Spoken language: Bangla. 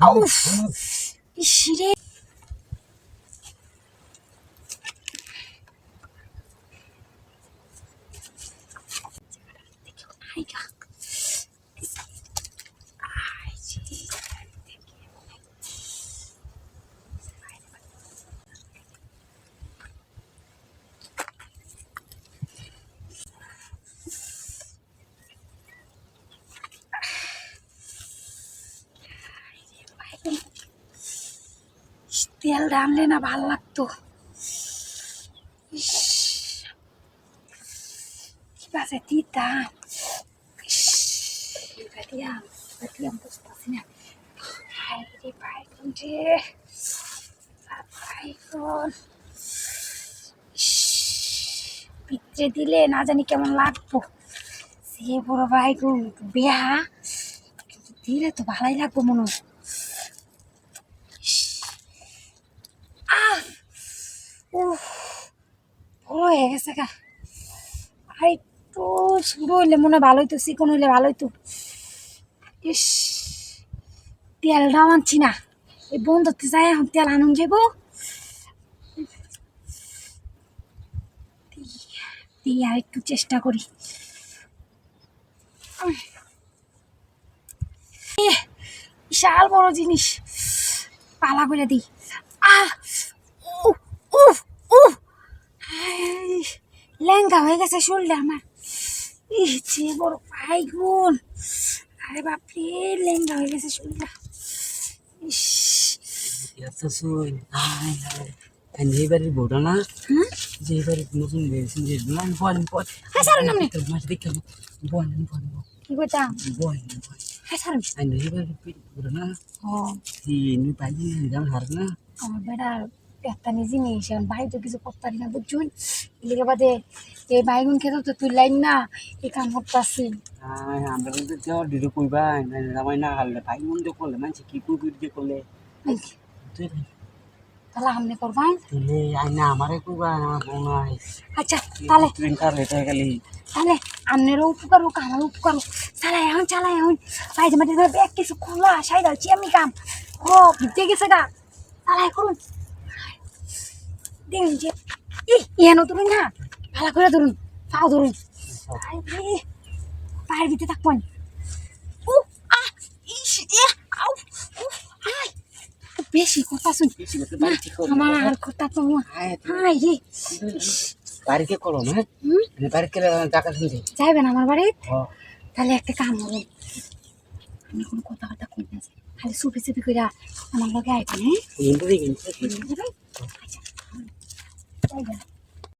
Auf! Bir şirek. তেল রানলে না ভালো লাগতো। ইস, কি বাজে তিতা। বাদিয়াম পিত্রে দিলে না জানি কেমন লাগবো। সে বড় বাইগুন বেহা। দিলে তো ভালোই লাগবো মনে হয় আহ উফ বড় হয়ে গেছে গা। আর একটু শুরু হইলে মনে ভালো হইতো, চিকন হইলে ভালো হইতো। ইস, তেলটা আনছি না। এই বন্ধুতে যাই এখন, তেল আনুন যাব আর একটু চেষ্টা করি। বিশাল বড় জিনিস। পালা করে দিই। আহ, উফ উফ। ল্যাঙ্গা হয়ে গেছে শরীরটা আমার। যে বড় পাই গুণ আরে বাপরে ল্যাঙ্গা হয়ে গেছে শরীরটা ইস। এবারে বড় না হুম? যে এবারে নতুন বেরিয়েছেন যে বলেন বলেন হ্যাঁ বলেন বলেন কি করতাম বলেন হ্যাঁ স্যার আমি এবারে বড় না ও। তিনি পাইনি নিলাম হার না। আমার বেটার পেতানি জিনিস এখন ভাই তো কিছু করতে না বুঝছুন? এলিকে বাদে এই বাইগুন খেতে তো তুই লাইন না এই কাম করতেছি। আমরা কিন্তু দেওয়ার দিদি কইবা রামাই না হারলে ভাই মন দিয়ে করলে মানুষ কি কইবি দিয়ে করলে? তাহলে আমনে করবাই? তুলে আয় না আমারে কইবা আমার বউ আচ্ছা তাহলে ট্রেন কার লেট গেলি। তাহলে আমনেরও উপকার হোক আমারও উপকার হোক। চালাই এখন চালাই এখন। পাইজে মাঝে ব্যাগ কিছু খোলা সাই দাচ্ছি আমি কাম। ও ভিতরে গেছে গা। চালাই করুন দেখুন যে ধরুন না? ভালো করে ধরুন পাও ধরুন। পায়ের ভিতরে থাকবেন উ আহ ইস এ আউ উফ, আই বেশি কথা শুন। আমার আর কথা তো আই রে। বাড়িতে করো না হুম? বাড়িতে টাকা শুনছি যাইবেন আমার বাড়ি তাহলে একটা কাম হবে। আমি কোনো কথাবার্তা কই না খালি চুপি চুপি করে আমার লগে আইবেন হ্যাঁ? কিন্তু কিন্তু বুঝতে পারছেন? আচ্ছা যাইবেন